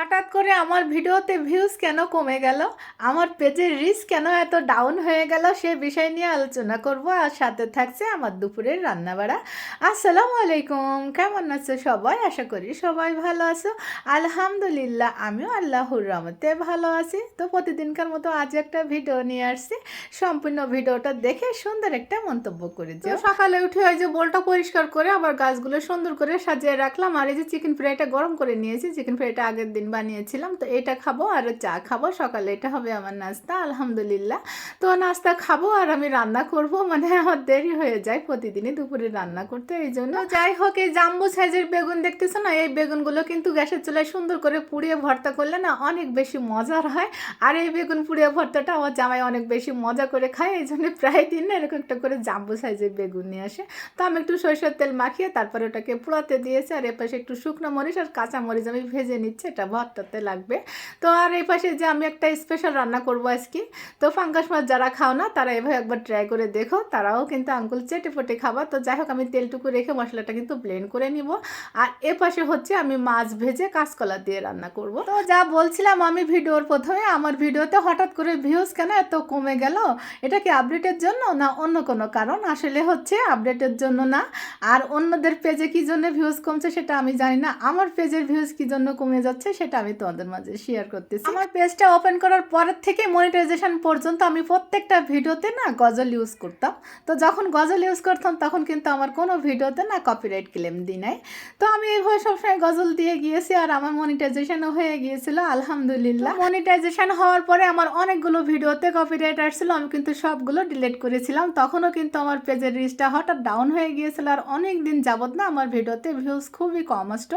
হঠাৎ করে আমার ভিডিওতে ভিউজ কেন কমে গেল? আমার পেজের রিস্ক কেন এত ডাউন হয়ে গেল? সে বিষয় নিয়ে আলোচনা করব। আর সাথে থাকছে আমার দুপুরের রান্নাবাড়া। আসসালামু আলাইকুম। কেমন আছো সবাই? আশা করি সবাই ভালো আছো। আলহামদুলিল্লাহ আমিও আল্লাহর রহমতে ভালো আছি। তো প্রতিদিনকার মতো আজ একটা ভিডিও নিয়ে আসছি। সম্পূর্ণ ভিডিওটা দেখে সুন্দর একটা মন্তব্য করে যে সকালে উঠে ওই যে বোলটা পরিষ্কার করে আবার গাছগুলো সুন্দর করে সাজিয়ে রাখলাম। আর এই যে চিকেন ফ্রাইটা গরম করে নিয়েছি। চিকেন ফ্রাইটা আগের দিন বানিয়েছিলাম। তো এটা খাব আর চা খাব। সকালে এটা হবে আমার নাস্তা আলহামদুলিল্লাহ। তো নাস্তা খাব আর আমি রান্না করব। মানে আমার দেরি হয়ে যায় প্রতিদিনই দুপুরে রান্না করতে এই জন্য যাই হোক এই জাম্বু সাইজের বেগুন দেখতেছো না? এই বেগুনগুলো কিন্তু গ্যাসের চুলায় সুন্দর করে পুড়িয়ে ভর্তা করলে না অনেক বেশি মজার হয়। আর এই বেগুন পুড়িয়ে ভর্তাটা আমার জামাই অনেক বেশি মজা করে খায়। এই জন্য প্রায় দিন না এরকম একটা করে জাম্বু সাইজের বেগুন নিয়ে আসে। তো আমি একটু সরষের তেল মাখিয়ে তারপরে ওটাকে পোড়াতে দিয়েছি। আর এপাশে একটু শুকনো মরিচ আর কাঁচা মরিচ আমি ভেজে নিচ্ছি। এটা ভর্তাতে লাগবে। তো আর এই পাশে যে আমি একটা স্পেশাল রান্না করব আজকে, তো ফাঙ্গাস মাছ যারা খাও না, তারা এভাবে একবার ট্রাই করে দেখো। তারাও কিন্তু আঙ্গুল চেটে ফোটে খাবার তো যাই হোক, আমি তেলটুকু রেখে মশলাটা কিন্তু ব্লেন্ড করে নিব। আর এ পাশে হচ্ছে আমি মাছ ভেজে কাঁচকলা দিয়ে রান্না করব। তো যা বলছিলাম আমি ভিডিওর প্রথমে, আমার ভিডিওতে হঠাৎ করে ভিউজ কেন এত কমে গেল? এটা কি আপডেটের জন্য না অন্য কোনো কারণ? আসলে হচ্ছে আপডেটের জন্য না। আর অন্যদের পেজে কি জন্য ভিউজ কমছে সেটা আমি জানি না। আমার পেজের ভিউজ কি জন্য কমে যাচ্ছে সেটা আমি তোমাদের মাঝে শেয়ার করতেছি। আমার পেজটা ওপেন করার পরের থেকে মনিটাইজেশন পর্যন্ত আমি প্রত্যেকটা ভিডিওতে না গজল ইউজ করতাম। তো যখন গজল ইউজ করতাম তখন কিন্তু আমার কোনো ভিডিওতে না কপিরাইট ক্লেম দিই নাই। তো আমি এইভাবে সবসময় গজল দিয়ে গিয়েছি আর আমার মনিটাইজেশনও হয়ে গিয়েছিল আলহামদুলিল্লাহ। মনিটাইজেশন হওয়ার পরে আমার অনেকগুলো ভিডিওতে কপিরাইট আসছিল আমি কিন্তু সবগুলো ডিলিট করেছিলাম। তখনও কিন্তু আমার পেজের রিচটা হঠাৎ ডাউন হয়ে গিয়েছিল আর অনেক দিন যাবত না আমার ভিডিওতে ভিউজ খুবই কম আসতো।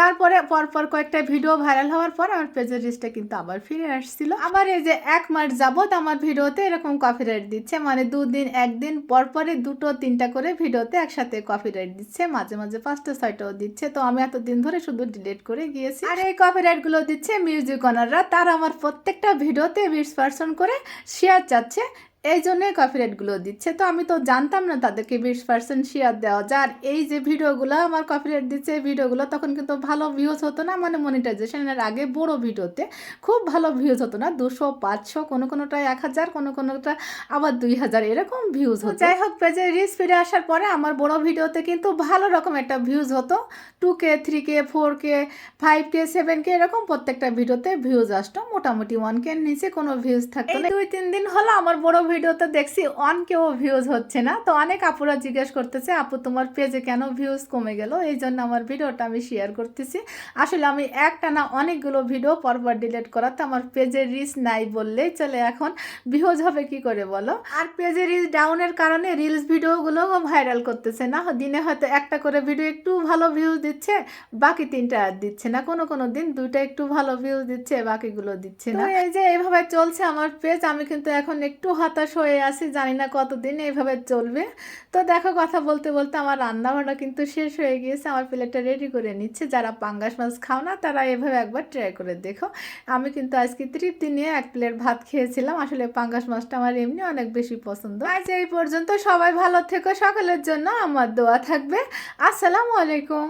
তারপরে পরপর কয়েকটা ভিডিও ভাইরাল হওয়ার পর আমার পেজের রিচটা কিন্তু আবার ফিরে আসছিল। আবার এই যে এক মাস যাবত আমার ভিডিওতে এরকম কপিরাইট দিচ্ছে মানে দুদিন, একদিন পর পরে দুটো, তিনটা করে ভিডিওতে একসাথে কপিরাইট দিচ্ছে, মাঝে মাঝে পাঁচটা, ছয়টাও দিচ্ছে। তো আমি এতদিন ধরে শুধু ডিলিট করে গিয়েছি। আর এই কপিরাইটগুলো দিচ্ছে মিউজিক অনাররা তারা আমার প্রত্যেকটা ভিডিওতে বিশ পার্সেন্ট করে শেয়ার চাচ্ছে। এই জন্যই কপিরাইটগুলো দিচ্ছে। তো আমি তো জানতাম না তাদেরকে বিশ পার্সেন্ট শেয়ার দেওয়া যার এই যে ভিডিওগুলো আমার কপিরাইট দিচ্ছে, এই ভিডিওগুলো তখন কিন্তু ভালো ভিউজ হতো না। মানে মনিটাইজেশনের আগে বড় ভিডিওতে খুব ভালো ভিউজ হতো না। দুশো, পাঁচশো, কোনো কোনোটা এক হাজার, কোনো কোনোটা আবার দুই হাজার, এরকম ভিউজ হতো। যাই হোক, পেজে রিচ ফিরে আসার পরে আমার বড় ভিডিওতে কিন্তু ভালো রকম একটা ভিউজ হতো। Two K three K four K five K seven K এরকম প্রত্যেকটা ভিডিওতে ভিউজ আসতো। মোটামুটি ওয়ান কে নিচে কোনো ভিউজ থাকতো দুই, তিন দিন হলো আমার বড় ভিডিওতে দেখছি অন কেউ ভিউজ হচ্ছে না। তো অনেক আপুরা জিজ্ঞেস করতেছে, আপু, তোমার পেজে কেন ভিউজ কমে গেল? এই জন্য আমার ভিডিওটা আমি শেয়ার করতেছি। আসলে আমি একটা না অনেকগুলো ভিডিও পরপর ডিলিট করাতে আমার পেজের রিচ নাই বললেই চলে এখন। ভিউজ হবে কি করে বলো? আর পেজের রিচ ডাউনের কারণে রিলস ভিডিওগুলো ভাইরাল করতেছে না। দিনে হয়তো একটা করে ভিডিও একটু ভালো ভিউজ দিচ্ছে, বাকি তিনটা আর দিচ্ছে না। কোনো কোনো দিন দুইটা একটু ভালো ভিউজ দিচ্ছে, বাকিগুলো দিচ্ছে না। এই যে এইভাবে চলছে আমার পেজ আমি কিন্তু এখন একটু হতাশ হয়ে আছি, জানি না কতদিন এইভাবে চলবে। তো দেখো, কথা বলতে বলতে আমার রান্না বান্না কিন্তু শেষ হয়ে গিয়েছে। আমার প্লেটটা রেডি করে নিচ্ছে। যারা পাঙ্গাস মাছ খাও না, তারা এভাবে একবার ট্রাই করে দেখো। আমি কিন্তু আজকে তৃপ্তি নিয়ে এক প্লেট ভাত খেয়েছিলাম। আসলে পাঙ্গাস মাছটা আমার এমনি অনেক বেশি পছন্দ। আজ এই পর্যন্ত সবাই ভালো থেকো। সকালের জন্য আমার দোয়া থাকবে। আসসালামু আলাইকুম।